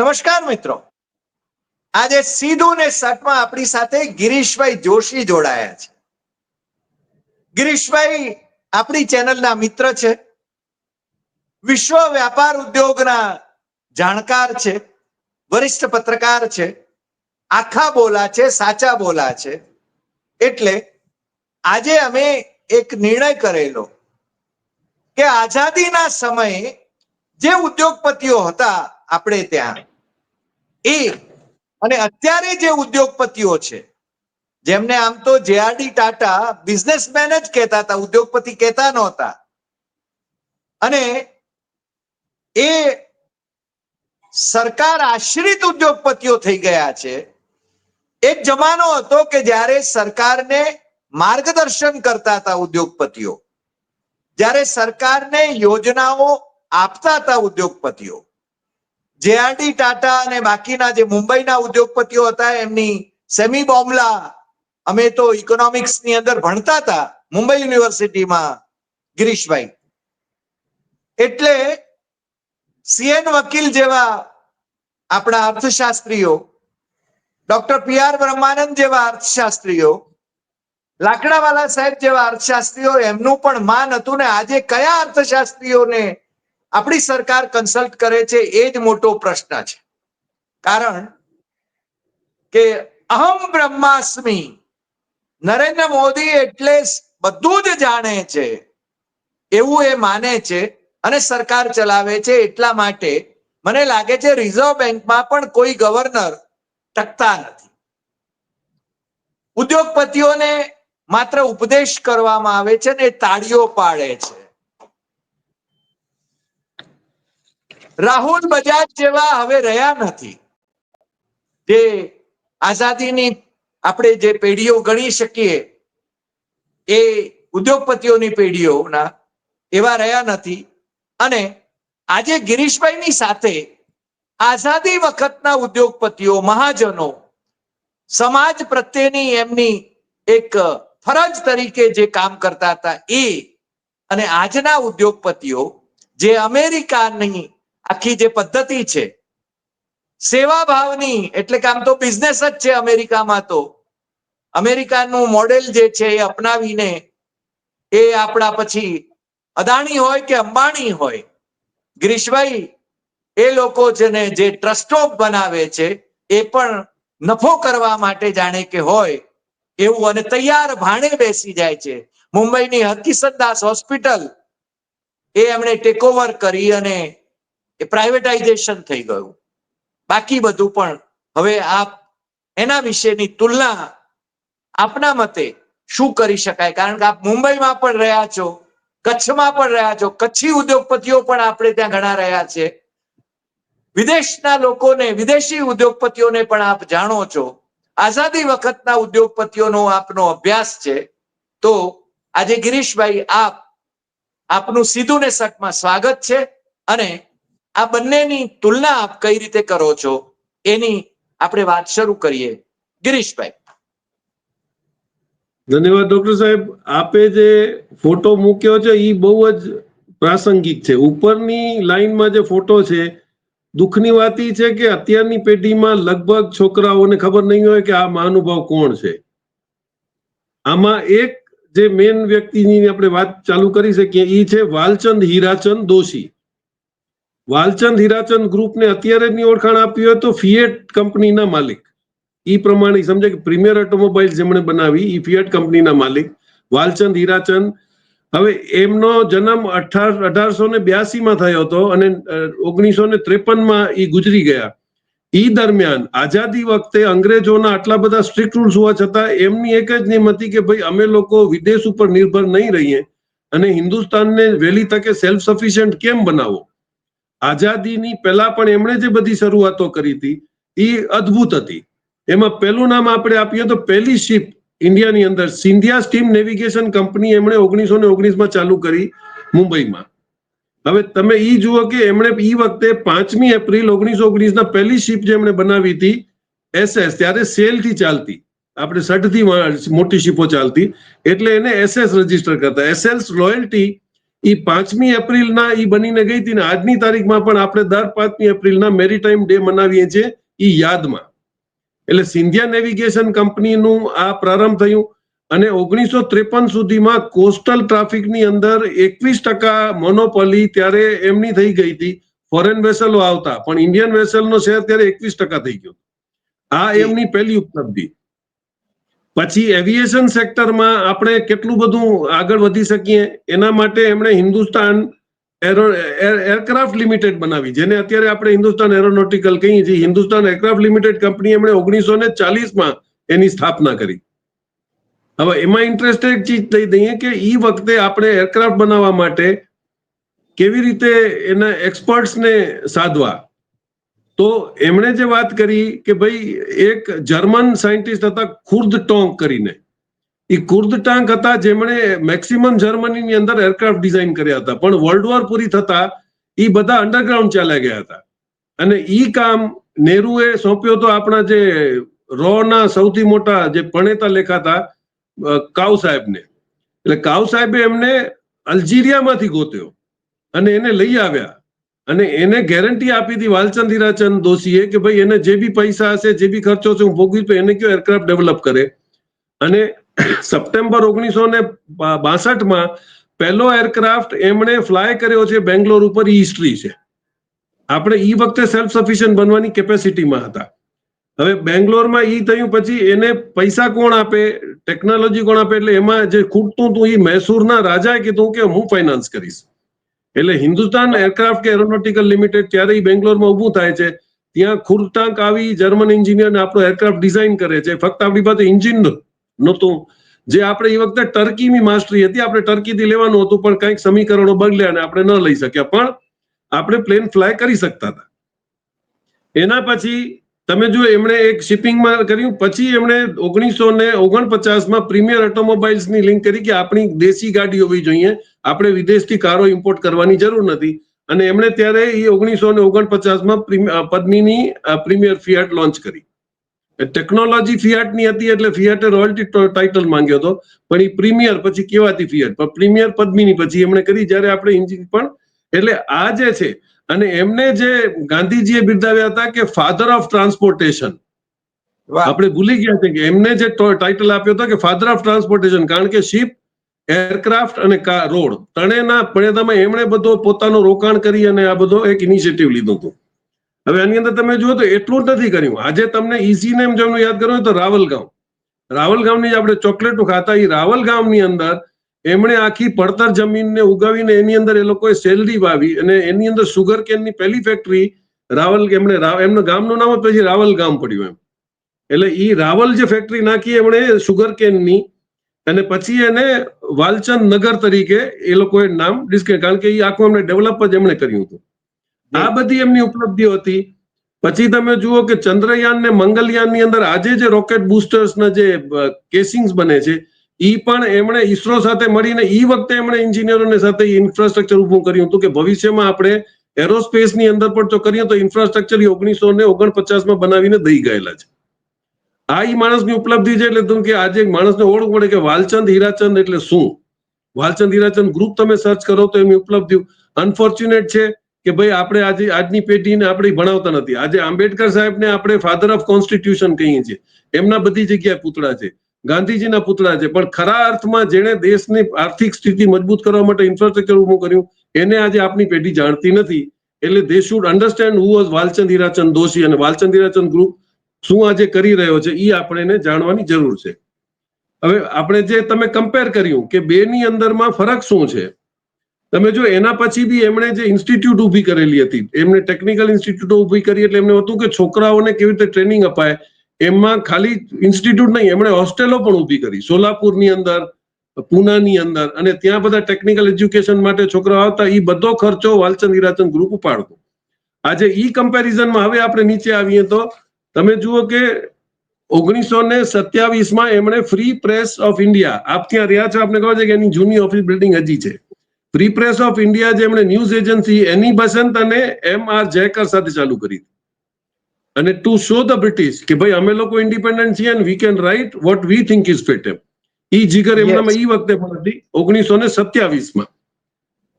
નમસ્કાર મિત્રો. આજે સીધું ને સટમાં આપણી સાથે ગિરીશભાઈ જોશી જોડાયા છે. ગિરીશભાઈ આપણી ચેનલના મિત્ર છે. વિશ્વ વ્યાપાર ઉદ્યોગના જાણકાર છે. વરિષ્ઠ પત્રકાર છે. આખા બોલા છે, સાચા બોલા છે. એટલે આજે અમે એક નિર્ણય કરેલો કે આઝાદીના સમયે જે ઉદ્યોગપતિઓ હતા આપણે ત્યાં એ. અને અત્યારે જે ઉદ્યોગપતિઓ છે, જેમને આમ તો જેઆરડી ટાટા બિઝનેસમેન જ કહેતા હતા, ઉદ્યોગપતિ કહેતા નહોતા. અને એ સરકાર આશ્રિત ઉદ્યોગપતિઓ થઈ ગયા છે. એક જમાનો હતો કે જ્યારે સરકારને માર્ગદર્શન કરતા હતા ઉદ્યોગપતિઓ, જ્યારે સરકારને યોજનાઓ આપતા હતા ઉદ્યોગપતિઓ. જેઆરડી, ટાટા અને બાકીના જે મુંબઈના ઉદ્યોગપતિઓ હતા, એમની સેમી બોમ્બલા અમે તો ઇકોનોમિક્સની અંદર ભણતા હતા, મુંબઈ યુનિવર્સિટીમાં, ગિરીશભાઈ. એટલે સીએન વકીલ જેવા આપણા અર્થશાસ્ત્રીઓ, ડોક્ટર પી આર બ્રહ્માનંદ જેવા અર્થશાસ્ત્રીઓ, લાકડાવાલા સાહેબ જેવા અર્થશાસ્ત્રીઓ, એમનું પણ માન હતું ને આજે કયા અર્થશાસ્ત્રીઓને આપણી સરકાર કન્સલ્ટ કરે છે એ જ મોટો પ્રશ્ન છે. કારણ કે અહમ બ્રહ્માસ્મી નરેન્દ્ર મોદી એટલે બધું જ જાણે છે, એવું એ માને છે અને સરકાર ચલાવે છે એટલા માટે મને લાગે છે રિઝર્વ બેંકમાં પણ કોઈ ગવર્નર ટકતા નથી. ઉદ્યોગપતિઓને માત્ર ઉપદેશ કરવામાં આવે છે ને તાળીઓ પાડે છે. રાહુલ બજાજ જેવા હવે રહ્યા નથી. જે આઝાદીની આપણે જે પેઢીઓ ગણી શકીએ, એ ઉદ્યોગપતિઓની પેઢીઓના એવા રહ્યા નથી. અને આજે ગિરીશભાઈની સાથે આઝાદી વખતના ઉદ્યોગપતિઓ, મહાજનો, સમાજ પ્રત્યેની એમની એક ફરજ તરીકે જે કામ કરતા હતા એ અને આજના ઉદ્યોગપતિઓ, જે અમેરિકાની આખી જે પદ્ધતિ છે, સેવા ભાવની, એટલે કે આમ તો બિઝનેસ જ છે અમેરિકામાં તો. અમેરિકાનું મોડેલ જે છે એ અપનાવીને એ આપણા પછી અદાણી હોય કે અંબાણી હોય, ગિરીશભાઈ, એ લોકો જેને જે ટ્રસ્ટો બનાવે છે, એ પણ નફો કરવા માટે જાણે કે હોય, એવું અને તૈયાર ભાણે બેસી જાય છે. મુંબઈની હકીસતદાસ હોસ્પિટલ એ એમણે ટેકઓવર કરી અને એ પ્રાઇવેટાઇઝેશન થઈ ગયું. બાકી બધું પણ હવે આપ એના વિશેની તુલના આપના મતે શું કરી શકાય? કારણ કે આપ મુંબઈમાં પણ રહ્યા છો, કચ્છમાં પણ રહ્યા છો, કચ્છી ઉદ્યોગપતિઓ પણ આપણે ત્યાં ઘણા રહ્યા છે. વિદેશના લોકોને, વિદેશી ઉદ્યોગપતિઓને પણ આપ જાણો છો. આઝાદી વખતના ઉદ્યોગપતિઓનો આપનો અભ્યાસ છે. તો આજે ગિરીશભાઈ, આપ, આપનું સીધું ને સટમાં સ્વાગત છે. અને આ બંનેની તુલના આપ કઈ રીતે કરો છો? એની આપણે વાત શરૂ કરીએ. ગિરીશભાઈ. ધન્યવાદ, ડોક્ટર સાહેબ. આપે જે ફોટો મૂક્યો છે એ બહુ જ પ્રાસંગિક છે. ઉપરની લાઈનમાં જે ફોટો છે, દુઃખની વાત એ છે કે અત્યારની પેઢીમાં લગભગ છોકરાઓને ખબર નહીં હોય કે આ મહાનુભાવ કોણ છે. આમાં એક જે મેન વ્યક્તિની આપણે વાત ચાલુ કરી શકીએ એ છે વાલચંદ હીરાચંદ દોશી. વાલચંદ હીરાચંદ ગ્રુપને અત્યારેની ઓળખાણ આપી હોય તો ફિએટ કંપનીના માલિક. ઈ પ્રમાણે સમજે કે પ્રીમિયર ઓટોમોબાઈલ જેમણે બનાવી એ ફિએટ કંપનીના માલિક. વાલચંદ હીરાચંદ, હવે એમનો જન્મ અઠાર અઢારસો ને બ્યાસીમાં થયો હતો અને ઓગણીસો ને ત્રેપનમાં એ ગુજરી ગયા. ઈ દરમિયાન આઝાદી વખતે અંગ્રેજોના આટલા બધા સ્ટ્રિક્ટ રૂલ્સ હોવા છતાં એમની એક જ નિયમ હતી કે ભાઈ, અમે લોકો વિદેશ ઉપર નિર્ભર નહીં રહીએ અને હિન્દુસ્તાનને વહેલી તકે સેલ્ફ સફિશિયન્ટ કેમ બનાવો? આઝાદીની પહેલા પણ એમણે જે બધી શરૂઆતો કરી હતી, એ અદ્ભુત હતી. એમાં પહેલું નામ આપણે આપીએ તો પહેલી શિપ ઇન્ડિયાની અંદર, સિંધિયા સ્ટીમ નેવિગેશન કંપની એમણે ઓગણીસો ને ઓગણીસમાં ચાલુ કરી મુંબઈમાં. હવે તમે ઈ જુઓ કે એમણે ઈ વખતે પાંચમી એપ્રિલ ઓગણીસો ઓગણીસના પહેલી શિપ જે એમણે બનાવી હતી, એસએસ, ત્યારે સેલથી ચાલતી. આપણે સઠથી મોટી શિપો ચાલતી. એટલે એને એસએસ રજિસ્ટર કરતા. એસએસ રોયલ્ટી એ પાંચમી એપ્રિલના એ બનીને ગઈ હતી ને આજની તારીખમાં પણ આપણે દર પાંચમી એપ્રિલના મેરીટાઈમ ડે મનાવીએ છીએ એ યાદમાં. એટલે સિંધિયા નેવિગેશન કંપનીનું આ પ્રારંભ થયું અને ઓગણીસો ત્રેપન સુધીમાં કોસ્ટલ ટ્રાફિકની અંદર એકવીસ ટકા મોનોપોલી ત્યારે એમની થઈ ગઈ હતી. ફોરેન વેસલો આવતા, પણ ઇન્ડિયન વેસલનો શેર ત્યારે એકવીસ ટકા થઈ ગયો. આ એમની પહેલી ઉપલબ્ધિ. પછી એવિએશન સેક્ટરમાં આપણે કેટલું બધું આગળ વધી શકીએ? એના માટે એમણે હિન્દુસ્તાન એરો એરક્રાફ્ટ લિમિટેડ બનાવી, જેને અત્યારે આપણે હિન્દુસ્તાન એરોનોટિકલ કહીએ છીએ. હિન્દુસ્તાન એરક્રાફ્ટ લિમિટેડ કંપની એમણે ઓગણીસો ને ચાલીસમાં એની સ્થાપના કરી. હવે એમાં ઇન્ટરેસ્ટેડ ચીજ થઈ દઈએ કે એ વખતે આપણે એરક્રાફ્ટ બનાવવા માટે કેવી રીતે એના એક્સપર્ટ્સને સાધવા? તો એમણે જે વાત કરી કે ભાઈ એક જર્મન સાયન્ટિસ્ટ હતા ખુર્દ ટોંક કરીને. એ ખુર્દ ટાંક હતા જેમણે મેક્સિમમ જર્મનીની અંદર એરક્રાફ્ટ ડિઝાઇન કર્યા હતા. પણ વર્લ્ડ વોર પૂરી થતા એ બધા અંડરગ્રાઉન્ડ ચાલ્યા ગયા હતા. અને એ કામ નેહરુએ સોંપ્યો તો આપણા જે રોના સૌથી મોટા જે પ્રણેતા લેખાતા કાવ સાહેબને. એટલે કાઉ સાહેબે એમને અલ્જીરિયામાંથી ગોત્યો અને એને લઈ આવ્યા. અને એને ગેરંટી આપી હતી વાલચંદ હીરાચંદ દોશીએ કે ભાઈ એને જે બી પૈસા હશે, જે બી ખર્ચો છે હું ભોગવીશ, તો એને કયો એરક્રાફ્ટ ડેવલપ કરે? અને સપ્ટેમ્બર ઓગણીસો ને બાસઠમાં પહેલો એરક્રાફ્ટ એમણે ફ્લાય કર્યો છે બેંગ્લોર ઉપર ઈ હિસ્ટ્રી છે. આપણે ઈ વખતે સેલ્ફ સફિશિયન્ટ બનવાની કેપેસિટીમાં હતા. હવે બેંગ્લોરમાં ઈ થયું પછી એને પૈસા કોણ આપે? ટેકનોલોજી કોણ આપે? એટલે એમાં જે ખૂટતું હતું એ મૈસૂરના રાજાએ કીધું કે હું ફાઇનાન્સ કરીશ. એટલે હિન્દુસ્તાન એરક્રાફ્ટ કે એરોનોટિકલ લિમિટેડ ત્યારે બેંગ્લોરમાં ઊભું થાય છે. ત્યાં ખુરટાંક આવી જર્મન એન્જિનિયર આપણો એરક્રાફ્ટ ડિઝાઇન કરે છે. ફક્ત આપણી પાસે એન્જિન નહોતું. જે આપણે એ વખતે ટર્કીની માસ્ટરી હતી, આપણે ટર્કીથી લેવાનું હતું, પણ કંઈક સમીકરણો બદલ્યા અને આપણે ન લઈ શક્યા. પણ આપણે પ્લેન ફ્લાય કરી શકતા હતા. એના પછી તમે જો એમણે એક શિપિંગમાં કર્યું, પછી એમણે ઓગણીસો ને ઓગણપચાસમાં પ્રીમિયર ઓટોમોબાઈલ્સની લિંક કરી કે આપણી દેશી ગાડી હોવી જોઈએ. આપણે વિદેશથી કારો ઇમ્પોર્ટ કરવાની જરૂર નથી. અને એમણે ત્યારે એ ઓગણીસો ને ઓગણપચાસમાં પદ્મિની પ્રીમિયર ફિયાટ લોન્ચ કરી. ટેકનોલોજી ફિયાટની હતી એટલે ફિયાટે રોયલ્ટી ટાઇટલ માંગ્યો હતો. પણ એ પ્રીમિયર પછી કેવાતી ફિયાટ પ્રીમિયર પદ્મિની પછી એમણે કરી જ્યારે આપણે ઇન્જિન પણ. એટલે આ જે છે અને એમને જે ગાંધીજીએ બિરદાવ્યા હતા કે ફાધર ઓફ ટ્રાન્સપોર્ટેશન આપણે ભૂલી ગયા છે કે એમને જે ટાઇટલ આપ્યો હતો કે ફાધર ઓફ ટ્રાન્સપોર્ટેશન કારણ કે શિપ એરક્રાફ્ટ અને રોડ ત્રણેયના પરિણામે એમણે બધો પોતાનું રોકાણ કરી અને આ બધો એક ઇનિશિયેટિવ લીધું હતું. હવે આની અંદર તમે જુઓ તો એટલું જ નથી કર્યું. આજે તમને ઈઝી નેમ જો યાદ કરો તો રાવલ ગામ રાવલ ગામની જે આપણે ચોકલેટો ખાતા એ રાવલ ગામની અંદર એમણે આખી પડતર જમીનને ઉગાવીને એની અંદર એ લોકોએ સેલરી વાવી અને એની અંદર સુગર કેનની પહેલી ફેક્ટરી રાવલ એમણે એમનું ગામનું નામ પછી રાવલ ગામ પડ્યું એમ. એટલે એ રાવલ જે ફેક્ટરી નાખી એમણે સુગર કેનની અને પછી એને વાલચંદ નગર તરીકે એ લોકોએ નામ ડિસ્કે કારણ કે એ આખું એમણે ડેવલપ જ એમણે કર્યું હતું. આ બધી એમની ઉપલબ્ધિઓ હતી. પછી તમે જુઓ કે ચંદ્રયાન ને મંગલયાનની અંદર આજે જે રોકેટ બુસ્ટર્સના જે કેસિંગ્સ બને છે ઈ પણ એમણે ઈસરો સાથે મળીને ઈ વખતે એમણે એન્જિનિયરોને સાથે ઇન્ફ્રાસ્ટ્રક્ચર ઊભું કર્યું હતું કે ભવિષ્યમાં આપણે એરોસ્પેસની અંદર પણ જો કરીએ તો ઇન્ફ્રાસ્ટ્રક્ચર ઓગણીસો ને ઓગણપચાસમાં બનાવીને દઈ ગયેલા છે. આ ઈ માણસની ઉપલબ્ધિ છે એટલે તું કે આજે માણસને ઓળખ પડે કે વાલચંદ હીરાચંદ એટલે શું? વાલચંદ હીરાચંદ ગ્રુપ તમે સર્ચ કરો તો એમની ઉપલબ્ધિ અનફોર્ચ્યુનેટ છે કે ભાઈ આપણે આજે આજની પેઢીને આપણે ભણાવતા નથી. આજે આંબેડકર સાહેબને આપણે ફાધર ઓફ કોન્સ્ટિટ્યુશન કહીએ છીએ. એમના બધી જગ્યાએ પૂતળા છે. ગાંધીજીના પુતળા છે. પણ ખરા અર્થમાં જેણે દેશની આર્થિક સ્થિતિ મજબૂત કરવા માટે ઇન્ફ્રાસ્ટ્રક્ચર ઊભું કર્યું, એને આજે આપની પેઢી જાણતી નથી. એટલે they should understand who was Walchand Hirachand Doshi અને વાલચંદ હીરાચંદ ગ્રુપ શું આજે કરી રહ્યો છે એ આપણે જાણવાની જરૂર છે. હવે આપણે જે તમે કમ્પેર કર્યું કે બે ની અંદરમાં ફરક શું છે? તમે જો એના પછી બી એમણે જે ઇન્સ્ટિટ્યૂટ ઊભી કરેલી હતી, એમણે ટેકનિકલ ઇન્સ્ટિટ્યૂટો ઊભી કરી એટલે એમને હતું કે છોકરાઓને કેવી રીતે ટ્રેનિંગ અપાય એમાં ખાલી ઇન્સ્ટિટ્યૂટ નહીં, એમણે હોસ્ટેલો પણ ઊભી કરી. સોલાપુરની અંદર, પૂનાની અંદર અને ત્યાં બધા ટેકનિકલ એજ્યુકેશન માટે છોકરાઓ આવતા એ બધો ખર્ચો વાલચંદ હીરાચંદ ગ્રુપ ઉપાડતું. આજે ઈ કમ્પેરિઝનમાં હવે આપણે નીચે આવીએ તો, તમે જુઓ કે ઓગણીસો ને સત્યાવીસમાં એમણે ફ્રી પ્રેસ ઓફ ઇન્ડિયા આપ ત્યાં રહ્યા છો, આપને કહો છે કે એની જૂની ઓફિસ બિલ્ડિંગ હજી છે. ફ્રી પ્રેસ ઓફ ઇન્ડિયા જે એમણે ન્યૂઝ એજન્સી એની બસંત અને એમ આર જયકર સાથે ચાલુ કરી. અને ટુ શો ધ બ્રિટિશ કે ભાઈ અમે લોકો ઇન્ડિપેન્ડન્ટ છીએ we can write what we think is fit એમ ઈ જીગર એમનામાં ઈ વખતે પણ હતી ઓગણીસો ને સત્યાવીસમાં.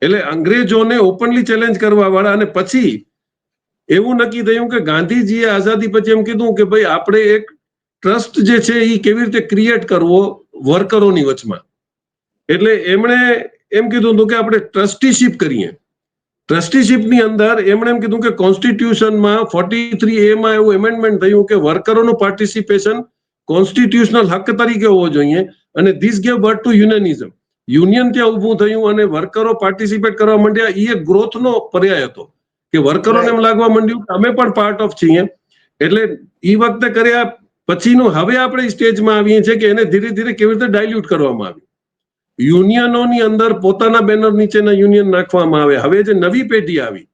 એટલે અંગ્રેજોને ઓપનલી ચેલેન્જ કરવા વાળા અને પછી એવું નક્કી થયું કે ગાંધીજીએ આઝાદી પછી એમ કીધું કે ભાઈ આપણે એક ટ્રસ્ટ જે છે એ કેવી રીતે ક્રિએટ કરવો વર્કરોની વચમાં. એટલે એમણે એમ કીધું હતું કે આપણે ટ્રસ્ટીશીપ કરીએ. ટ્રસ્ટીશીપની અંદર એમણે એમ કીધું કે કોન્સ્ટિટ્યુશનમાં ફોર્ટી થ્રી એમાં એવું એમેન્ડમેન્ટ થયું કે વર્કરોનું પાર્ટિસિપેશન કોન્સ્ટિટ્યુશનલ હક તરીકે હોવો જોઈએ અને this gave birth to unionism union ત્યાં ઊભું થયું અને વર્કરો પાર્ટિસિપેટ કરવા માંડ્યા. એ એક ગ્રોથનો પર્યાય હતો કે વર્કરોને એમ લાગવા માંડ્યું કે અમે પણ પાર્ટ ઓફ છીએ. એટલે એ વખતે કર્યા પછીનું હવે આપણે સ્ટેજમાં આવીએ છીએ કે એને ધીરે ધીરે કેવી રીતે ડાયલ્યુટ કરવામાં આવ્યું. યુનિયનોની અંદર પોતાના બેનર નીચેના યુનિયન નાખવામાં આવે. હવે જે નવી પેઢી આવી,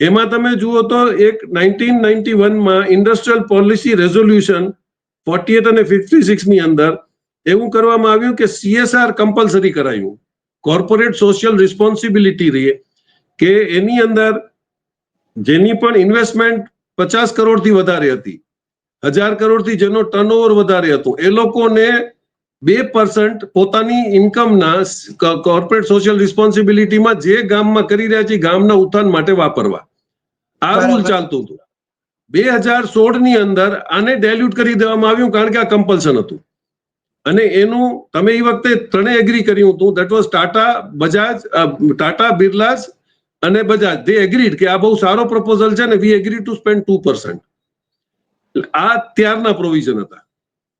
એમાં તમે જુઓ તો એક નાઇન્ટીન નાઇન્ટી વનમાં industrial policy resolution forty eight અને ફિફ્ટી સિક્સની અંદર એવું કરવામાં આવ્યું કે સીએસઆર કમ્પલસરી કરાયું. કોર્પોરેટ સોશિયલ રિસ્પોન્સિબિલિટી રહે કે એની અંદર જેની પણ ઇન્વેસ્ટમેન્ટ પચાસ કરોડથી વધારે હતી, હજાર કરોડથી જેનો ટર્નઓવર વધારે હતું, એ લોકોને બે પર્સન્ટ પોતાની ઇન્કમના કોર્પોરેટ સોશિયલ રિસ્પોન્સિબિલિટીમાં જે ગામમાં કરી રહ્યા છે ગામના ઉત્થાન માટે વાપરવા. આ રૂલ ચાલતું હતું. બે હજાર સોળની અંદર આને ડેલ્યુટ કરી દેવામાં આવ્યું કારણ કે આ કમ્પલ્શન હતું. અને એનું તમે એ વખતે ત્રણેય એગ્રી કર્યું હતું. દેટ વોઝ ટાટા બજાજ ટાટા બિરલાસ અને બજાજ દે એગ્રીડ કે આ બહુ સારો પ્રપોઝલ છે ને we agree to spend two percent આ ત્યારના પ્રોવિઝન હતા.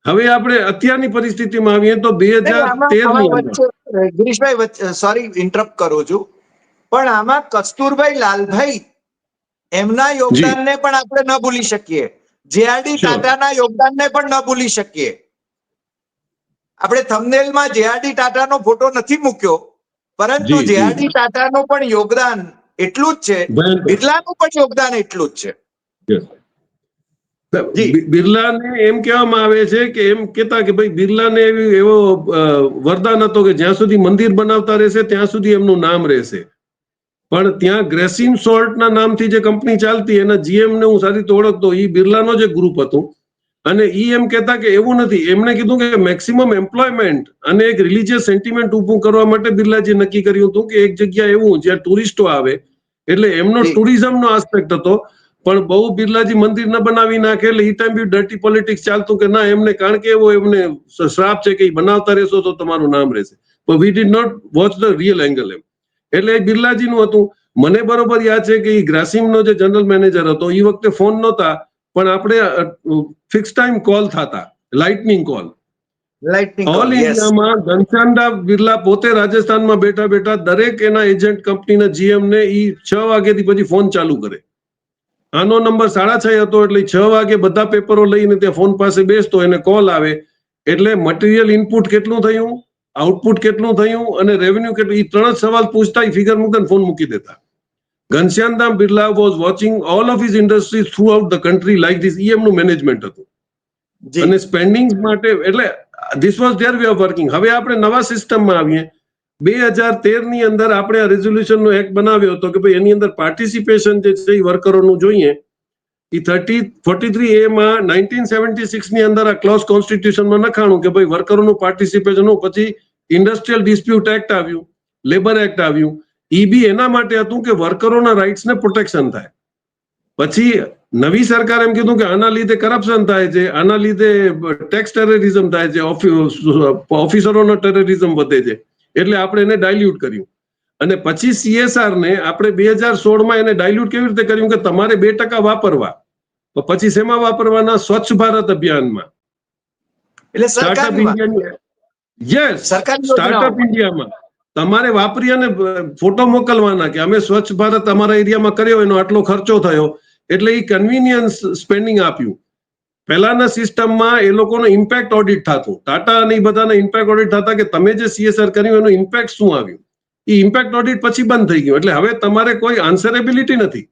હવે આપણે અત્યારની પરિસ્થિતિમાં આવીએ તો બે હજાર ગિરીશભાઈ સોરી ઇન્ટરપ્ટ કરું છું. પણ આમાં કસ્તુરભાઈ લાલભાઈ એમના યોગદાનને પણ આપણે ન ભૂલી શકીએ. જેઆરડી. ટાટાના યોગદાનને પણ ન ભૂલી શકીએ. આપણે થંબનેલમાં જેઆરડી ટાટાનો ફોટો નથી મૂક્યો પરંતુ. જેઆરડી ટાટાનું પણ યોગદાન એટલું જ છે. બિરલાનું પણ યોગદાન એટલું જ છે. બિરલાને એમ કહેવામાં આવે છે કે એમ કેતા કે ભાઈ બિરલાને એવી એવો વરદાન હતો કે જ્યાં સુધી મંદિર બનાવતા રહેશે ત્યાં સુધી એમનું નામ રહેશે. પણ ત્યાં ગ્રેસિમ સોલ્ટના નામથી જે કંપની ચાલતી એના GM ને હું સારી રીતે ઓળખતો એ બિરલાનો જે ગ્રુપ હતું. અને એ એમ કહેતા કે એવું નથી એમણે કીધું કે મેક્સિમમ એમ્પ્લોયમેન્ટ અને એક રિલીજિયસ સેન્ટિમેન્ટ ઊભું કરવા માટે બિરલાજી નક્કી કર્યું હતું કે એક જગ્યા એવું જ્યાં ટુરિસ્ટો આવે એટલે એમનો. ટુરિઝમનો આસ્પેક્ટ હતો. પણ બહુ બિરલાજી મંદિર ન બનાવી નાખે એટલે એ ટાઈમ બી ડર્ટી પોલિટિક્સ ચાલતું કે ના એમને કારણ કે એવો એમને શ્રાપ છે કે એ બનાવતા રહેશો તો તમારું નામ રહેશે. પણ we did not watch the real angle એમ. એટલે એ બિરલાજીનું હતું. મને બરોબર યાદ છે કે ઈ ગ્રાસિમનો જે જનરલ મેનેજર હતો એ વખતે ફોન નહોતા પણ આપણે ફિક્સ ટાઈમ કોલ થતા લાઇટનિંગ કોલ ઓલ ઇન્ડિયામાં ઘનશ્યામદા બિરલા પોતે રાજસ્થાનમાં બેઠા બેઠા દરેક એના એજન્ટ કંપનીના જીએમ ને ઈ છ વાગ્યાથી પછી ફોન ચાલુ કરે. આનો નંબર સાડા છ હતો એટલે છ વાગે બધા પેપરો લઈને ત્યાં ફોન પાસે બેસતો એને કોલ આવે. એટલે મટીરિયલ ઇનપુટ કેટલું થયું? આઉટપુટ કેટલું થયું? અને રેવન્યુ કેટલું? એ ત્રણ જ સવાલ પૂછતા ફિગર મૂકીને ફોન મૂકી દેતા. Ghanshyamdas Birla was watching all of his industry throughout the country like this ઈ એમનું મેનેજમેન્ટ હતું. અને સ્પેન્ડિંગ માટે એટલે this was their way of working હવે આપણે નવા સિસ્ટમમાં આવીએ. બે હજાર તેરની અંદર આપણે આ રેઝોલ્યુશન નો એક્ટ બનાવ્યો હતો કે ભાઈ એની અંદર પાર્ટિસિપેશન જે છે એ વર્કરોનું જોઈએ. એ થર્ટી ફોર્ટી થ્રી એમાં નાઇન્ટીન સેવન્ટી સિક્સની અંદર આ ક્લોઝ કોન્સ્ટિટ્યુશનમાં નખાણું કે ભાઈ વર્કરોનું પાર્ટિસિપેશન પછી ઇન્ડસ્ટ્રીયલ ડિસ્પ્યુટ એક્ટ આવ્યું લેબર એક્ટ આવ્યું. એ બી એના માટે હતું કે વર્કરોના રાઇટ્સને પ્રોટેક્શન થાય. પછી નવી સરકાર એમ કીધું કે આના લીધે કરપ્શન થાય છે, આના લીધે ટેક્સ ટેરરિઝમ થાય છે ઓફિ- ઓફિસરોનો ટેરરિઝમ વધે છે. એટલે આપણે એને ડાયલ્યુટ કર્યું. અને પછી સીએસઆર ને આપણે બે હજાર સોળમાં એને ડાયલ્યુટ કેવી રીતે કર્યું કે તમારે બે ટકા વાપરવા. તો પછી શેમાં વાપરવાના? સ્વચ્છ ભારત અભિયાનમાં. એટલે સ્ટાર્ટઅપ ઇન્ડિયાની યસ સ્ટાર્ટઅપ ઇન્ડિયામાં તમારે વાપરી અને ફોટો મોકલવાના કે અમે સ્વચ્છ ભારત અમારા એરિયામાં કર્યો એનો આટલો ખર્ચો થયો. એટલે એ કન્વિનિયન્સ સ્પેન્ડિંગ આપ્યું. પહેલાના સિસ્ટમમાં એ લોકોનો ઇમ્પેક્ટ ઓડિટ થતું. ટાટા અને એ બધાના ઇમ્પેક્ટ ઓડિટ થતા કે તમે જે સીએસઆર કર્યું એનું ઇમ્પેક્ટ શું આવ્યું? એ ઇમ્પેક્ટ ઓડિટ પછી બંધ થઈ ગયું. એટલે હવે તમારે કોઈ આન્સરેબિલિટી નથી.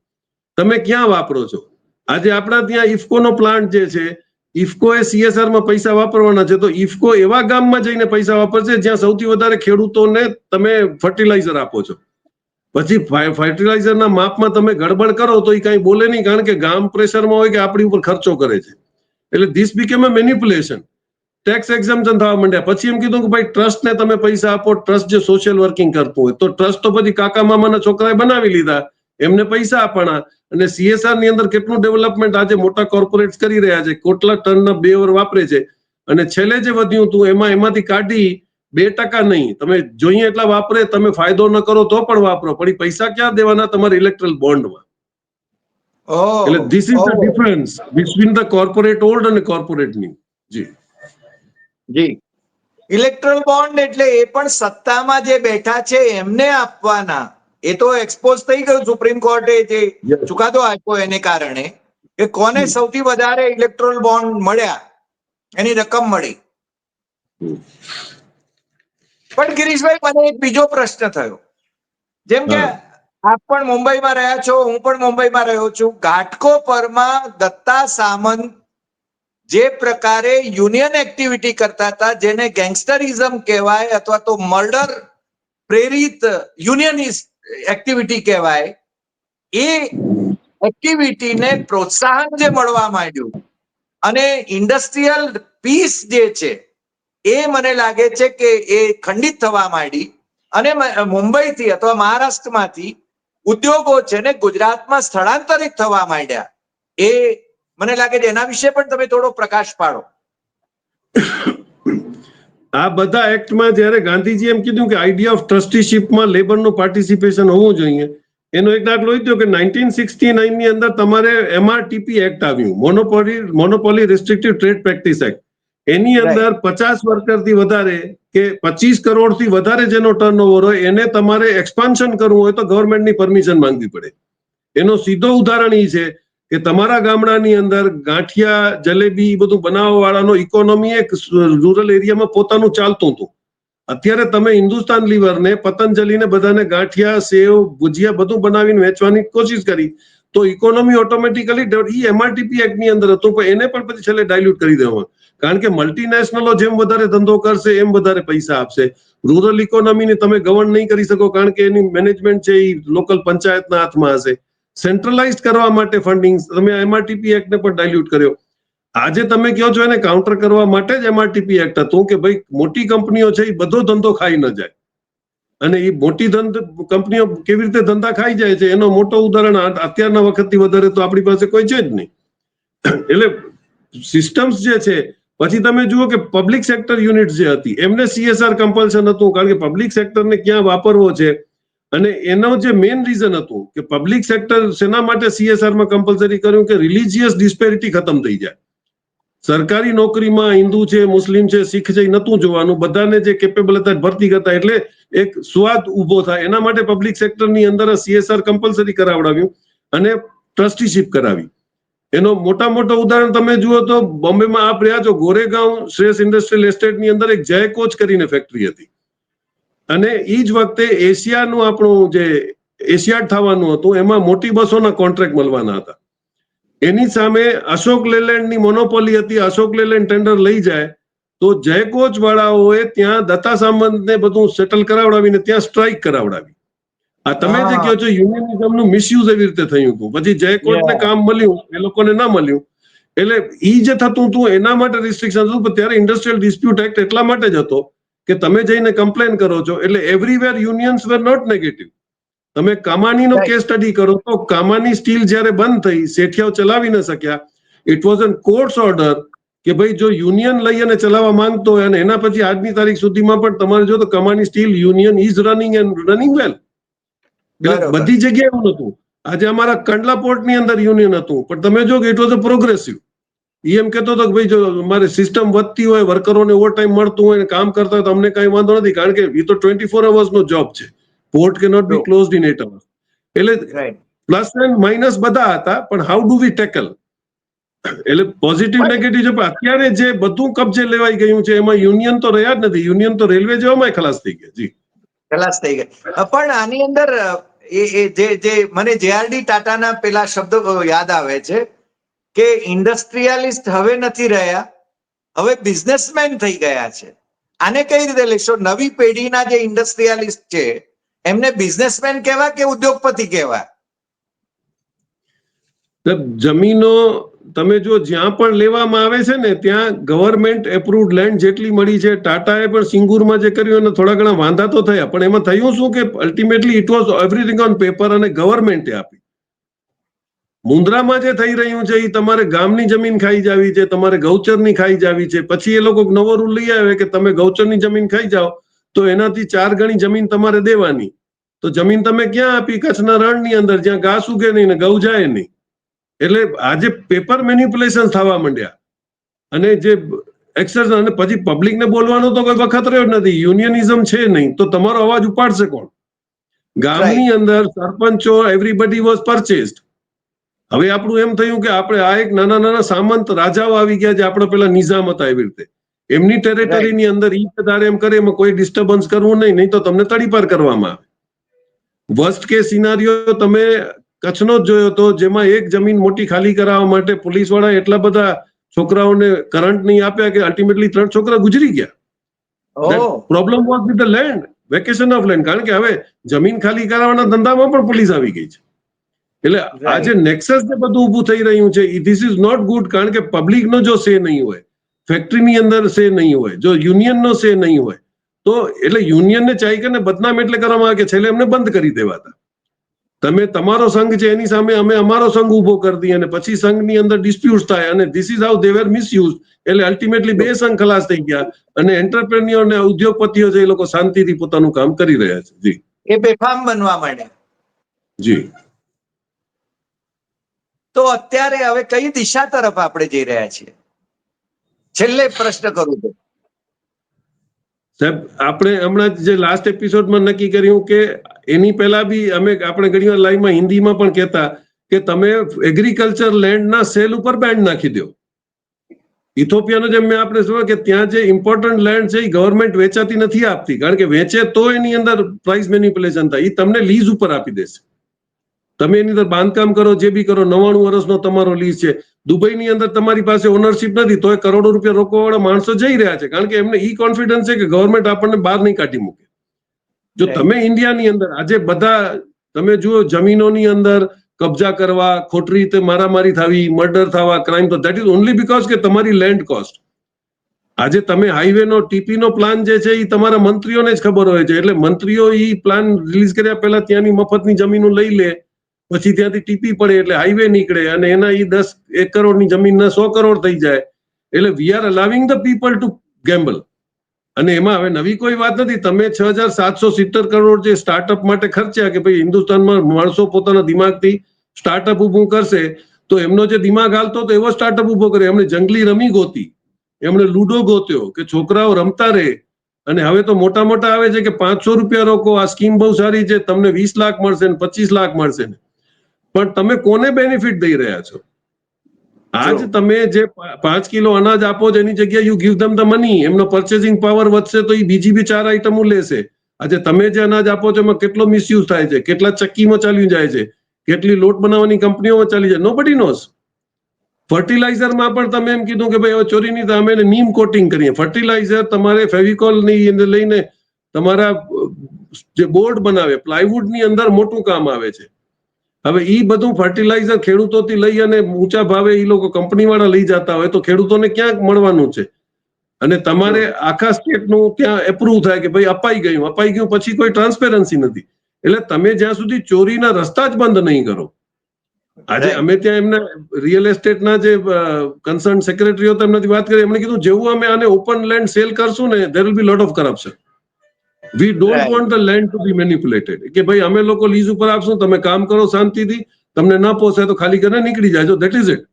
તમે ક્યાં વાપરો છો? આજે આપણા ત્યાં ઇફકોનો પ્લાન્ટ જે છે ઇફકો એ સીએસઆરમાં પૈસા વાપરવાના છે. તો ઇફકો એવા ગામમાં જઈને પૈસા વાપરશે જ્યાં સૌથી વધારે ખેડૂતોને તમે ફર્ટિલાઇઝર આપો છો. પછી ફર્ટિલાઇઝરના માપમાં તમે ગડબડ કરો તો એ કઈ બોલે નહીં. કારણ કે ગામ પ્રેશરમાં હોય કે આપણી ઉપર ખર્ચો કરે છે. એટલે this became a manipulation tax exemption થવા માંડ્યા. પછી એમ કીધું કે ભાઈ ટ્રસ્ટ ને તમે પૈસા આપો ટ્રસ્ટ જે સોશિયલ વર્કિંગ કરતું હોય, તો ટ્રસ્ટ તો પછી કાકા મામાના છોકરાએ બનાવી લીધા. એમને પૈસા આપવાના અને સીએસઆરની અંદર કેટલું ડેવલપમેન્ટ આજે મોટા કોર્પોરેટ કરી રહ્યા છે. કેટલા ટનના બેવર વાપરે છે. અને છેલ્લે જે વધ્યું હતું એમાં એમાંથી કાઢી બે ટકા નહીં. તમે જોઈએ એટલા વાપરે, તમે ફાયદો ન કરો તો પણ વાપરો. પણ એ પૈસા ક્યાં દેવાના તમારે ઇલેક્ટ્રલ બોન્ડમાં એટલે this is the difference between the corporate old અને કોર્પોરેટ ન્યુ જી. જી. ઇલેક્ટ્રલ બોન્ડ એટલે એ પણ સત્તામાં જે બેઠા છે એમને આપવાના. એ તો એક્સપોઝ થઈ ગયું સુપ્રીમ કોર્ટે જે ચુકાદો આપ્યો એને કારણે કે કોને સૌથી વધારે ઇલેક્ટ્રોલ બોન્ડ મળ્યા? એની રકમ મળી. પણ ગિરીશભાઈ મને એક બીજો પ્રશ્ન થયો. જેમ કે. આપ પણ મુંબઈમાં રહ્યા છો, હું પણ મુંબઈમાં રહ્યો છું. ઘાટકો પરમાં દત્તા સામંત જે પ્રકારે યુનિયન એક્ટિવિટી કરતા હતા, જેને ગેંગસ્ટરિઝમ કહેવાય અથવા તો મર્ડર પ્રેરિત યુનિયનિસ્ટ એક્ટિવિટી કહેવાય, એ એક્ટિવિટીને પ્રોત્સાહન જે મળવા માંડ્યું અને ઇન્ડસ્ટ્રીયલ પીસ જે છે, એ મને લાગે છે કે એ ખંડિત થવા માંડી. અને મુંબઈથી અથવા મહારાષ્ટ્રમાંથી ઉદ્યોગો છે ને ગુજરાતમાં સ્થળાંતરિત થવા માંડ્યા, એ મને લાગે છે એના વિશે પણ તમે થોડો પ્રકાશ પાડો. આ બધા એક્ટમાં જ્યારે ગાંધીજી એમ કીધું કે આઈડિયા ઓફ ટ્રસ્ટીશીપમાં લેબરનું પાર્ટિસિપેશન હોવું જોઈએ, એનો એક દાખલો એ કે નાઇન્ટીન સિક્સટી ની અંદર તમારે એમઆરટીપી એક્ટ આવ્યું monopoly monopoly restrictive trade practice act એની અંદર પચાસ વર્કરથી વધારે કે પચીસ કરોડથી વધારે જેનો ટર્નઓવર હોય એને તમારે એક્સપાન્શન કરવું હોય તો ગવર્મેન્ટની પરમિશન માંગવી પડે. એનો સીધો ઉદાહરણ એ છે કે તમારા ગામડાની અંદર ગાંઠિયા જલેબી બધું બનાવવા વાળાનો ઇકોનોમી એક રૂરલ એરિયામાં પોતાનું ચાલતું હતું. અત્યારે તમે હિન્દુસ્તાન લીવરને પતંજલિને બધાને ગાંઠિયા સેવ ભુજિયા બધું બનાવીને વેચવાની કોશિશ કરી તો ઇકોનોમી ઓટોમેટિકલી ઈ એમઆરટીપી એક્ટની અંદર હતું પણ એને પણ પછી છેલ્લે ડાયલ્યુટ કરી દેવામાં. કારણ કે મલ્ટીનેશનલો જેમ વધારે ધંધો કરશે, એમ વધારે પૈસા આપશે. રૂરલ ઇકોનોમીને તમે ગવર્ન નહીં કરી શકો કારણ કે એની મેનેજમેન્ટ છે એ લોકલ પંચાયતના હાથમાં હશે. સેન્ટ્રલાઇઝ કરવા માટે ફંડિંગ તમે એમઆરટીપી એક્ટને પણ ડાયલ્યુટ કર્યો. આજે તમે કહો છો એને કાઉન્ટર કરવા માટે જ એમઆરટીપી એક્ટ હતું કે ભાઈ મોટી કંપનીઓ છે એ બધો ધંધો ખાઈ ન જાય. અને એ મોટી ધંધ, કંપનીઓ કેવી રીતે ધંધા ખાઈ જાય છે, એનો મોટો ઉદાહરણ અત્યારના વખતથી વધારે તો આપણી પાસે કોઈ છે જ નહીં. એટલે સિસ્ટમ્સ જે છે પછી તમે જુઓ કે પબ્લિક સેક્ટર યુનિટ જે હતી, એમને સીએસઆર કમ્પલ્શન હતું, કારણ કે પબ્લિક સેક્ટરને ક્યાં વાપરવો છે? અને એનો જે મેઇન રીઝન હતું કે પબ્લિક સેક્ટર શેના માટે સીએસઆરમાં કમ્પલસરી કર્યું કે રિલિજિયસ ડિસ્પેરિટી ખતમ થઈ જાય. સરકારી નોકરીમાં હિન્દુ છે, મુસ્લિમ છે, શીખ છે, એ જોવાનું. બધાને જે કેપેબલ હતા ભરતી કરતા, એટલે એક સ્વાદ ઊભો થાય. એના માટે પબ્લિક સેક્ટરની અંદર સીએસઆર કમ્પલસરી કરાવડાવ્યું અને ટ્રસ્ટીશીપ કરાવી. એનો મોટા મોટો ઉદાહરણ તમે જુઓ તો બોમ્બેમાં આપ રહ્યા છો, ગોરેગાંવ શ્રેયસ ઇન્ડસ્ટ્રીયલ એસ્ટેટની અંદર એક જય કોચ કરીને ફેક્ટરી હતી. અને એ જ વખતે એશિયાનું આપણું જે એશિયાડ થવાનું હતું, એમાં મોટી બસોના કોન્ટ્રાક્ટ મળવાના હતા. એની સામે અશોક લેલેન્ડની મોનોપોલી હતી, અશોક લેલેન્ડ ટેન્ડર લઈ જાય, તો જયકોચ વાળાઓએ ત્યાં દત્તા સામંતને બધું સેટલ કરાવડાવીને ત્યાં સ્ટ્રાઇક કરાવડાવી. તમે જે કહો છો યુનિયનિઝમનું મિસયુઝ એવી રીતે થયું હતું પછી જે Yeah. કામ મળ્યું એ લોકોને ના મળ્યું એટલે ઈ જે થતું હતું એના માટે રિસ્ટ્રિક્શન હતું ત્યારે ઇન્ડસ્ટ્રીયલ ડિસ્પ્યુટ એક્ટ એટલા માટે જ હતો કે તમે જઈને કમ્પ્લેન કરો છો એટલે everywhere unions were not negative તમે કામાનીનો. કેસ સ્ટડી કરો તો કામાની સ્ટીલ જ્યારે બંધ થઈ શેઠિયાઓ ચલાવી ન શક્યા it was an court's order કે ભાઈ જો યુનિયન લઈ અને ચલાવવા માંગતો હોય અને એના પછી આજની તારીખ સુધીમાં પણ તમારે જો તો Kamani steel union is running and running well. બધી જગ્યાએ એવું નતું. આજે અમારા કંડલા પોર્ટની અંદર યુનિયન હતું. પણ તમે જો કે ઇટ વોઝ અ પ્રોગ્રેસિવ એ એમ કહેતો હતો કે ભાઈ જો મારે સિસ્ટમ વધતી હોય વર્કરોને ઓવર ટાઈમ મળતું હોય કામ કરતા હોય તો અમને કઈ વાંધો નથી. કારણ કે એ તો ટ્વેન્ટી ફોર અવર્સ નો જોબ છે. પોર્ટ કે not be close in eight hours એટલે પ્લસ એન્ડ માઇનસ બધા હતા પણ હાઉ ડુ વી ટેકલ એટલે પોઝિટિવ નેગેટિવ છે પણ અત્યારે જે બધું કબજે લેવાઈ ગયું છે એમાં યુનિયન તો રહ્યા જ નથી. યુનિયન તો રેલવે જેવામાં ખલાસ થઈ ગયા. જી. ખલાસ થઈ ગઈ. પણ આની અંદર એ જે જે, મને જેઆરડી ટાટાના પેલા શબ્દો યાદ આવે છે કે ઇન્ડસ્ટ્રીયાલિસ્ટ હવે નથી રહ્યા, હવે બિઝનેસમેન થઈ ગયા છે. આને કઈ રીતે લેશો? નવી પેઢીના જે ઇન્ડસ્ટ્રીયાલિસ્ટ છે, એમને બિઝનેસમેન કહેવા કે ઉદ્યોગપતિ કહેવા જમીનો તમે જો જ્યાં પણ લેવામાં આવે છે ને, ત્યાં ગવર્મેન્ટ એપ્રુવડ લેન્ડ જેટલી મળી છે, ટાટાએ પણ સિંગુરમાં જે કર્યું એને થોડા ઘણા વાંધા તો થયા, પણ એમાં થયું શું કે ultimately it was everything on paper અને ગવર્મેન્ટે આપી મુન્દ્રામાં જે થઈ રહ્યું છે એ તમારે ગામની જમીન ખાઈ જાવી છે, તમારે ગૌચરની ખાઈ જાવી છે. પછી એ લોકો નવો રૂલ લઈ આવે કે તમે ગૌચરની જમીન ખાઈ જાઓ, તો એનાથી ચાર ગણી જમીન તમારે દેવાની. તો જમીન તમે ક્યાં આપી? કચ્છના રણની અંદર, જ્યાં ઘાસ ઉગે નહીં ને ગૌ જાય નહીં. એટલે આજે પેપર મેન્યુપ્યુલેશન થવા માંડ્યા. અને જે એક્સર્સ અને પછી પબ્લિકને બોલવાનો તો કોઈ વખત રહ્યો જ નથી. યુનિયનિઝમ છે નહીં. તો તમારો અવાજ ઉપાડશે કોણ? ગામની અંદર સરપંચો એવરીબડી વોઝ પરચેસ્ડ હવે આપણું એમ થયું કે આપણે આ એક નાના નાના સામંત રાજાઓ આવી ગયા જે આપણે પેલા નિઝામ હતા એવી રીતે. એમની ટેરેટરીની અંદર ઈ કદારે એમ કરે એમાં કોઈ ડિસ્ટર્બન્સ કરવું નહીં નહીં તો તમને તડીપાર કરવામાં આવે. વર્સ્ટ કેસ સિનારીઓ તમે કચ્છનો જ જોયો તો જેમાં એક જમીન મોટી ખાલી કરાવવા માટે પોલીસવાળા એટલા બધા છોકરાઓને કરંટ નહીં આપ્યા કે અલ્ટિમેટલી ત્રણ છોકરા ગુજરી ગયા. Problem was with the land vacation of land કારણ કે હવે જમીન ખાલી કરાવવાના ધંધામાં પણ પોલીસ આવી ગઈ છે. એટલે આજે નેક્સસ જે બધું ઊભું થઈ રહ્યું છે ધીસ ઇઝ નોટ ગુડ કારણ કે પબ્લિકનો જો સે નહીં હોય ફેક્ટરીની અંદર સે નહીં હોય જો યુનિયનનો સે નહીં હોય તો એટલે યુનિયનને ચાઈ કરીને બદનામ એટલે કરવામાં આવે કે છેલ્લે એમને બંધ કરી દેવાતા. તમે તમારો સંઘ છે એની સામે અમે અમારો સંઘ ઊભો કરી દઈએ અને પછી સંઘની અંદર ડિસ્પ્યુટ થાય અને this is how they were misuse એટલે અલ્ટિમેટલી બે સંઘ ખલાસ થઈ ગયા અને એન્ટરપ્રેન્યોર અને ઉદ્યોગપતિઓ છે એ લોકો શાંતિથી પોતાનું કામ કરી રહ્યા છે. જી. એ બેફામ બનવા માંડ્યા. જી. તો અત્યારે હવે કઈ દિશા તરફ આપણે જઈ રહ્યા છીએ? છેલ્લે પ્રશ્ન કરું છું. સાહેબ, આપણે હમણાં જે લાસ્ટ એપિસોડમાં નક્કી કર્યું કે એની પહેલા બી અમે આપણે ઘણી વાર લાઈવમાં હિન્દીમાં પણ કહેતા કે તમે એગ્રીકલ્ચર લેન્ડના સેલ ઉપર બેન્ડ નાખી દો. ઇથોપિયાનો જેમ મેં આપણે જોયું કે ત્યાં જે ઇમ્પોર્ટન્ટ લેન્ડ છે એ ગવર્મેન્ટ વેચાતી નથી આપતી, કારણ કે વેચે તો એની અંદર પ્રાઇસ મેન્યુપ્યુલેશન થાય એ તમને લીઝ ઉપર આપી દેશે. તમે એની અંદર બાંધકામ કરો, જે બી કરો નવાણું વર્ષનો તમારો લીઝ છે દુબઈની અંદર તમારી પાસે ઓનરશિપ નથી તોય કરોડો રૂપિયા રોકવાવાળા માણસો જઈ રહ્યા છે. કારણ કે એમને ઈ કોન્ફિડન્સ છે કે ગવર્મેન્ટ આપણને બહાર નહીં કાઢી મૂકે. જો તમે ઇન્ડિયાની અંદર આજે બધા તમે જુઓ જમીનોની અંદર કબજા કરવા ખોટી રીતે મારામારી થવી મર્ડર થવા ક્રાઇમ તો દેટ ઇઝ ઓનલી બીકોઝ કે તમારી લેન્ડ કોસ્ટ આજે તમે હાઈવે નો ટીપી નો પ્લાન જે છે એ તમારા મંત્રીઓને જ ખબર હોય છે. એટલે મંત્રીઓ એ પ્લાન રિલીઝ કર્યા પહેલા ત્યાંની મફતની જમીનો લઈ લે. પછી ત્યાંથી ટીપી પડે એટલે હાઈવે નીકળે અને એના એ દસ એક કરોડની જમીનના સો કરોડ થઈ જાય. એટલે we are allowing the people to gamble અને એમાં હવે નવી કોઈ વાત નથી. તમે છ હજાર સાતસો સિત્તેર કરોડ જે સ્ટાર્ટઅપ માટે ખર્ચ્યા કે ભાઈ હિન્દુસ્તાનમાં માણસો પોતાના દિમાગથી સ્ટાર્ટઅપ ઊભું કરશે, તો એમનો જે દિમાગ હાલતો હતો એવો સ્ટાર્ટઅપ ઊભો કર્યો. એમણે જંગલી રમી ગોતી. એમણે લૂડો ગોત્યો કે છોકરાઓ રમતા રહે. અને હવે તો મોટા મોટા આવે છે કે પાંચસો રૂપિયા રોકો. આ સ્કીમ બહુ સારી છે. તમને વીસ લાખ મળશે ને પચીસ લાખ મળશે ને. પણ તમે કોને બેનિફિટ દઈ રહ્યા છો? આજ તમે જે પાંચ કિલો અનાજ આપો છો એની જગ્યાએ you give them the money એમનો પરચેસિંગ પાવર વધશે તો એ બીજી બી ચાર આઈટમો લેશે. આજે તમે જે અનાજ આપો છો એમાં કેટલો મિસયુઝ થાય છે? કેટલા ચક્કીમાં ચાલ્યું જાય છે? કેટલી લોટ બનાવવાની કંપનીઓમાં ચાલી જાય? નો બડી નોઝ ફર્ટિલાઇઝરમાં પણ તમે એમ કીધું કે ભાઈ હવે ચોરીની અમે એને નીમ કોટિંગ કરીએ. ફર્ટિલાઇઝર તમારે ફેવિકોલની અંદર લઈને તમારા જે બોર્ડ બનાવે પ્લાયવુડની અંદર મોટું કામ આવે છે. હવે ઈ બધું ફર્ટિલાઇઝર ખેડૂતોથી લઈ અને ઊંચા ભાવે ઈ લોકો કંપની વાળા લઈ જતા હોય તો ખેડૂતોને ક્યાંક મળવાનું છે? અને તમારે આખા સ્ટેટનું ત્યાં એપ્રુવ થાય કે ભાઈ અપાઈ ગયું અપાઈ ગયું પછી કોઈ ટ્રાન્સપેરન્સી નથી. એટલે તમે જ્યાં સુધી ચોરીના રસ્તા જ બંધ નહીં કરો. આજે અમે ત્યાં એમના રિયલ એસ્ટેટના જે કન્સર્ન સેક્રેટરી હતા એમનાથી વાત કરી એમણે કીધું જેવું અમે આને ઓપન લેન્ડ સેલ કરશું ને there will be lot of corruption we don't want the land to be manipulated કે ભાઈ અમે લોકો લીઝ ઉપર આપશું તમે કામ કરો શાંતિથી તમને ન પોસાય તો ખાલી કરીને નીકળી જાય. દેટ ઇઝ ઇટ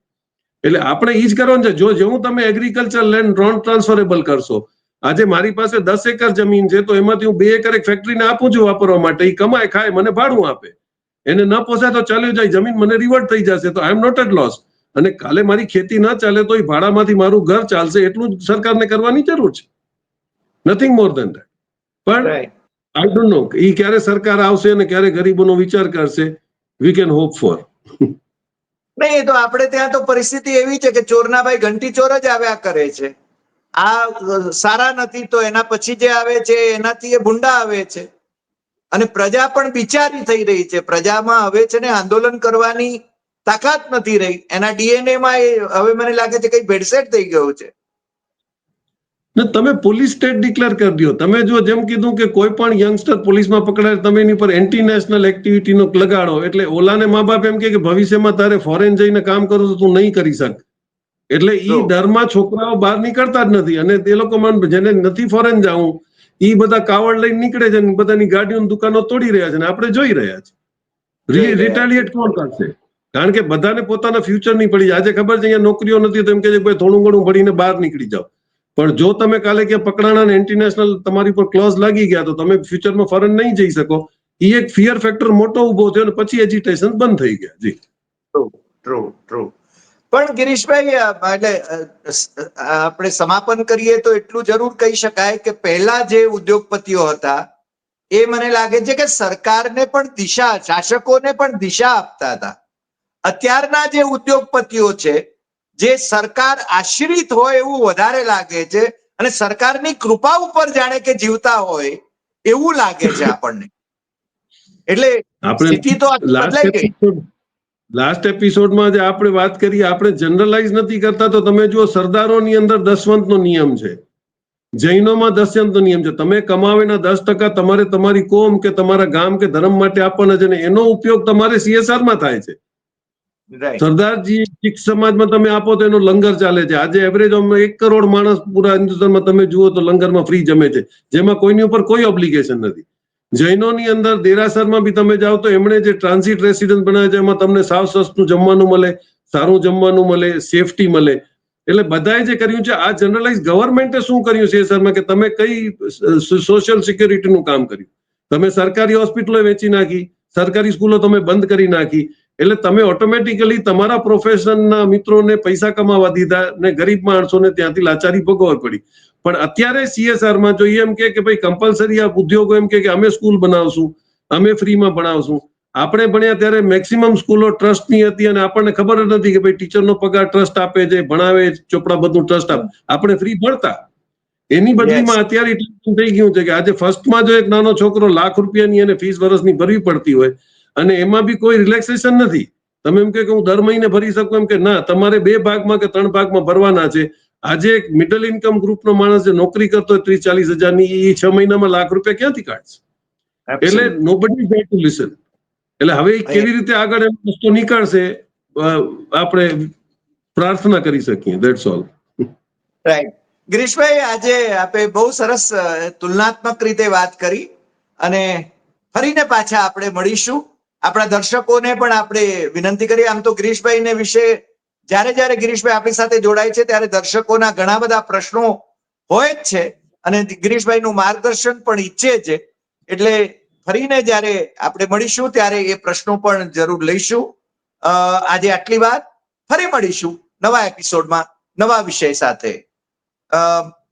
એટલે આપણે ઈ જ કરવાનું છે. જો જેવું તમે એગ્રીકલ્ચર લેન્ડ નોન ટ્રાન્સફરેબલ કરશો આજે મારી પાસે દસ એકર જમીન છે તો એમાંથી હું બે એકર એક ફેક્ટરીને આપું છું વાપરવા માટે. એ કમાય ખાય મને ભાડું આપે. એને ન પોસાય તો ચાલ્યું જાય. જમીન મને રિવર્ટ થઈ જશે તો I am not at loss અને કાલે મારી ખેતી ન ચાલે તો એ ભાડામાંથી મારું ઘર ચાલશે. એટલું જ સરકારને કરવાની જરૂર છે. નથિંગ મોર દેન ધેટ પણ આઈ ડોન્ટ નો એ ક્યારે સરકાર આવશે અને ક્યારે ગરીબોનો વિચાર કરશે વી કેન હોપ ફોર નહીં એ તો આપણે ત્યાં તો પરિસ્થિતિ એવી છે કે ચોરના ભાઈ ઘંટી ચોર જ આવ્યા કરે છે. આ સારા નથી તો એના પછી જે આવે છે એનાથી એ ભૂંડા આવે છે. અને પ્રજા પણ બિચારી થઈ રહી છે. પ્રજામાં હવે છે ને આંદોલન કરવાની તાકાત નથી રહી. એના ડીએનએ માં એ હવે મને લાગે છે કઈ ભેળસેળ થઈ ગયું છે. ને તમે પોલીસ સ્ટેટ ડિક્લેર કરી દો. તમે જો જેમ કીધું કે કોઈ પણ યંગસ્ટર પોલીસમાં પકડાય તમે એની પર એન્ટી નેશનલ એક્ટિવિટીનો લગાડો. એટલે ઓલાને મા બાપ એમ કે ભવિષ્યમાં તારે ફોરેન જઈને કામ કરું તો તું નહીં કરી શક. એટલે ઈ. ડરમાં છોકરાઓ બહાર નીકળતા જ નથી. અને તે લોકો મન જેને નથી ફોરેન જવું ઈ બધા કાવડ લઈને નીકળે છે અને બધાની ગાડીઓની દુકાનો તોડી રહ્યા છે અને આપણે જોઈ રહ્યા છે. રિટાલિએટ કોણ કરશે? કારણ કે બધાને પોતાના ફ્યુચર નહીં પડી આજે ખબર છે અહીંયા નોકરીઓ નથી તો એમ કે ભાઈ થોડું ઘણું ભણીને બહાર નીકળી જાઓ. પણ જો તમે કાલે કે પકડાણા અને ઇન્ટરનેશનલ તમારી પર ક્લોઝ લાગી ગયા, તો તમે ફ્યુચરમાં ફોરેન નહીં જઈ શકો. એ એક ફિયર ફેક્ટર મોટો ઊભો થયો અને પછી એજિટેશન બંધ થઈ ગયા. જી. ટ્રુ ટ્રુ પણ ગિરીશભાઈ એટલે આપણે સમાપન કરીએ તો એટલું જરૂર કહી શકાય કે પહેલા જે ઉદ્યોગપતિઓ હતા, એ મને લાગે છે કે સરકારને પણ દિશા, શાસકોને પણ દિશા આપતા હતા. અત્યારના જે ઉદ્યોગપતિઓ છે જે સરકાર આશ્રિત હોય એવું વધારે લાગે છે અને સરકારની કૃપા ઉપર જાણે કે જીવતા હોય એવું લાગે છે આપણને. એટલે આપણે સ્થિતિ તો લાસ્ટ બદલાઈ ગઈ. લાસ્ટ એપિસોડમાં જે આપણે વાત કરી આપણે જનરલાઇઝ નથી કરતા તો તમે જુઓ સરદારોની અંદર દસવંતનો નિયમ છે. જૈનોમાં દસવંતનો નિયમ છે. તમે કમાવેના દસ ટકા તમારે તમારી કોમ કે તમારા ગામ કે ધર્મ માટે આપવાના છે ને એનો ઉપયોગ તમારે CSR માં થાય છે. સરદારજી શીખ સમાજમાં તમે આપો તો એનો લંગર ચાલે છે. આજે એવરેજ એક કરોડ માણસ પૂરા હિન્દુસ્તાનમાં તમે જુઓ તો લંગરમાં ફ્રી જમે છે. જેમાં કોઈની ઉપર કોઈ ઓબ્લિગેશન નથી. જૈનોની અંદર દેરાસરમાં બી તમે જાઓ તો એમણે જે ટ્રાન્ઝિટ રેસિડન્સ બનાવ્યા છે, એમાં તમને સાવ સસ્તું જમવાનું મળે, સારું જમવાનું મળે સેફટી મળે. એટલે બધાએ જે કર્યું છે, આ જનરલાઇઝ ગવર્મેન્ટે શું કર્યું છે સરમાં કે તમે કઈ સોશિયલ સિક્યુરિટીનું કામ કર્યું? તમે સરકારી હોસ્પિટલો વેચી નાખી, સરકારી સ્કૂલો તમે બંધ કરી નાખી એટલે તમે ઓટોમેટિકલી તમારા પ્રોફેશનના મિત્રોને પૈસા કમાવા દીધા ને ગરીબ માણસોને ત્યાંથી લાચારી ભોગવવી પડી. પણ અત્યારે સીએસઆરમાં જોઈએ એમ કે ભાઈ કમ્પલસરી આ ઉદ્યોગો એમ કે કે અમે સ્કૂલ બનાવશું અમે ફ્રીમાં ભણાવશું. આપણે ભણ્યા ત્યારે મેક્સિમમ સ્કૂલો ટ્રસ્ટની હતી અને આપણને ખબર જ નથી કે ભાઈ ટીચરનો પગાર ટ્રસ્ટ આપે છે ભણાવે ચોપડા બધું ટ્રસ્ટ આપે આપણે ફ્રી ભણતા. એની બદલીમાં અત્યારે એટલું થઈ ગયું છે કે આજે ફર્સ્ટમાં જો એક નાનો છોકરો લાખ રૂપિયાની એને ફીસ વર્ષની ભરવી પડતી હોય અને એમાં બી કોઈ રિલેક્સેશન નથી. તમે એમ કે હું દર મહિને ભરી શકું એમ કે ના તમારે બે ભાગમાં કે ત્રણ ભાગમાં ભરવાના છે. આજે એક મિડલ ઇન્કમ ગ્રુપનો માણસ જે નોકરી કરતો હોય ત્રીસ ચાલીસ હજારની એ છ મહિનામાં લાખ રૂપિયા ક્યાંથી કાઢશે એટલે નો બડી ગોટ ટુ લિસન એટલે હવે કેવી રીતે આગળ એમ વસ્તુ નીકળશે આપણે પ્રાર્થના કરી શકીએ દેટ્સ ઓલ રાઈટ ગિરીશભાઈ આજે આપે બહુ સરસ તુલનાત્મક રીતે વાત કરી અને ફરીને પાછા આપણે મળીશું. આપણા દર્શકોને પણ આપણે વિનંતી કરીએ. આમ તો ગિરીશભાઈને વિશે જ્યારે જ્યારે ગિરીશભાઈ આપણી સાથે જોડાય છે ત્યારે દર્શકોના ઘણા બધા પ્રશ્નો હોય જ છે અને ગિરીશભાઈનું માર્ગદર્શન પણ ઈચ્છે છે. એટલે ફરીને જ્યારે આપણે મળીશું ત્યારે એ પ્રશ્નો પણ જરૂર લઈશું. આજે આટલી વાત. ફરી મળીશું નવા એપિસોડમાં નવા વિષય સાથે.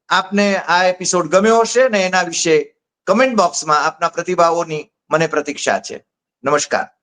આપને આ એપિસોડ ગમ્યો હશે ને એના વિશે કમેન્ટ બોક્સમાં આપના પ્રતિભાવોની મને પ્રતીક્ષા છે. નમસ્કાર.